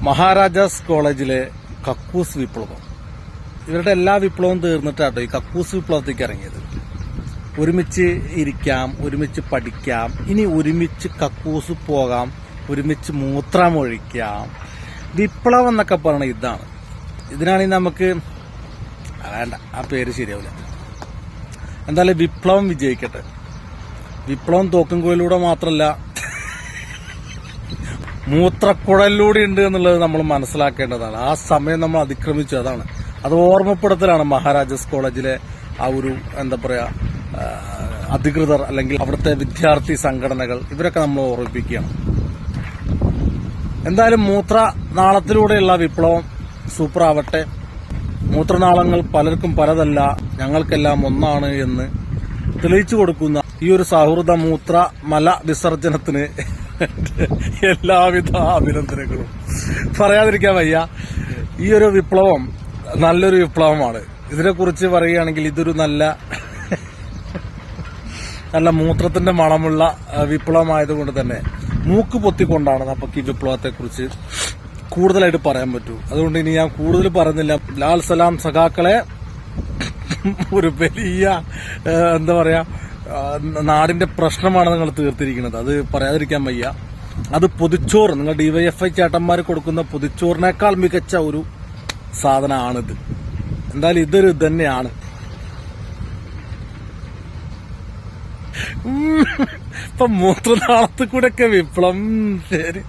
മഹാരാജാസ് കോളേജിലെ കക്കൂസ് വിപ്ലവം. ഇവരുടെ എല്ലാ വിപ്ലവവും തീർന്നിട്ടാട്ടോ ഈ കക്കൂസ് വിപ്ലവത്തേക്ക് ഇറങ്ങിയത്. ഒരുമിച്ച് ഇരിക്കാം ഒരുമിച്ച് പഠിക്കാം ഇനി ഒരുമിച്ച് കക്കൂസ് പോകാം ഒരുമിച്ച് മൂത്രം ഒഴിക്കാം. വിപ്ലവം എന്നൊക്കെ പറയണ ഇതാണ്. ഇതിനാണെങ്കിൽ നമുക്ക് വേണ്ട ആ പേര് ശരിയാവില്ല. എന്തായാലും വിപ്ലവം വിജയിക്കട്ടെ. വിപ്ലവം തോക്കുംകോയിലൂടെ മാത്രമല്ല മൂത്രക്കുഴലിലൂടെ ഉണ്ട് എന്നുള്ളത് നമ്മൾ മനസ്സിലാക്കേണ്ടതാണ്. ആ സമയം നമ്മൾ അതിക്രമിച്ചു. അതാണ്. അത് ഓർമ്മപ്പെടുത്തലാണ് മഹാരാജാസ് കോളേജിലെ ആ ഒരു എന്താ പറയുക അധികൃതർ അല്ലെങ്കിൽ അവിടുത്തെ വിദ്യാർത്ഥി സംഘടനകൾ. ഇവരൊക്കെ നമ്മൾ ഓർമ്മിപ്പിക്കുകയാണ്. എന്തായാലും മൂത്രനാളത്തിലൂടെയുള്ള വിപ്ലവം സൂപ്പർ ആവട്ടെ മൂത്രനാളങ്ങൾ പലർക്കും പലതല്ല. ഞങ്ങൾക്കെല്ലാം ഒന്നാണ് എന്ന് തെളിയിച്ചു കൊടുക്കുന്ന ഈ ഒരു സൗഹൃദ മൂത്ര മല വിസർജനത്തിന് എല്ലാവിധ അഭിനന്ദനങ്ങളും. പറയാതിരിക്കാൻ വയ്യ. ഈ ഒരു വിപ്ലവം നല്ലൊരു വിപ്ലവമാണ്. ഇതിനെക്കുറിച്ച് പറയുകയാണെങ്കിൽ ഇതൊരു നല്ല നല്ല മൂത്രത്തിന്റെ മണമുള്ള വിപ്ലവമായതുകൊണ്ട് തന്നെ മൂക്ക് പൊത്തിക്കൊണ്ടാണ് നമുക്ക് ഈ വിപ്ലവത്തെ കുറിച്ച് കൂടുതലായിട്ട് പറയാൻ പറ്റൂ. അതുകൊണ്ട് ഇനി ഞാൻ കൂടുതൽ പറയുന്നില്ല. ലാൽ സലാം സഖാക്കളെ ഒരു വലിയ എന്താ പറയാ നാടിന്റെ പ്രശ്നമാണ് നിങ്ങൾ തീർത്തിരിക്കുന്നത്. അത് പറയാതിരിക്കാൻ വയ്യ. അത് പൊതിച്ചോറ്. നിങ്ങൾ ഡിവൈഎഫ്ഐ ചേട്ടന്മാർ കൊടുക്കുന്ന പൊതിച്ചോറിനേക്കാൾ മികച്ച ഒരു സാധനമാണിത്. എന്തായാലും ഇതൊരു ഇത് തന്നെയാണ്. ഇപ്പൊ മൂത്രനാളത്തിൽ ഒക്കെ വിപ്ലവം. ശരി.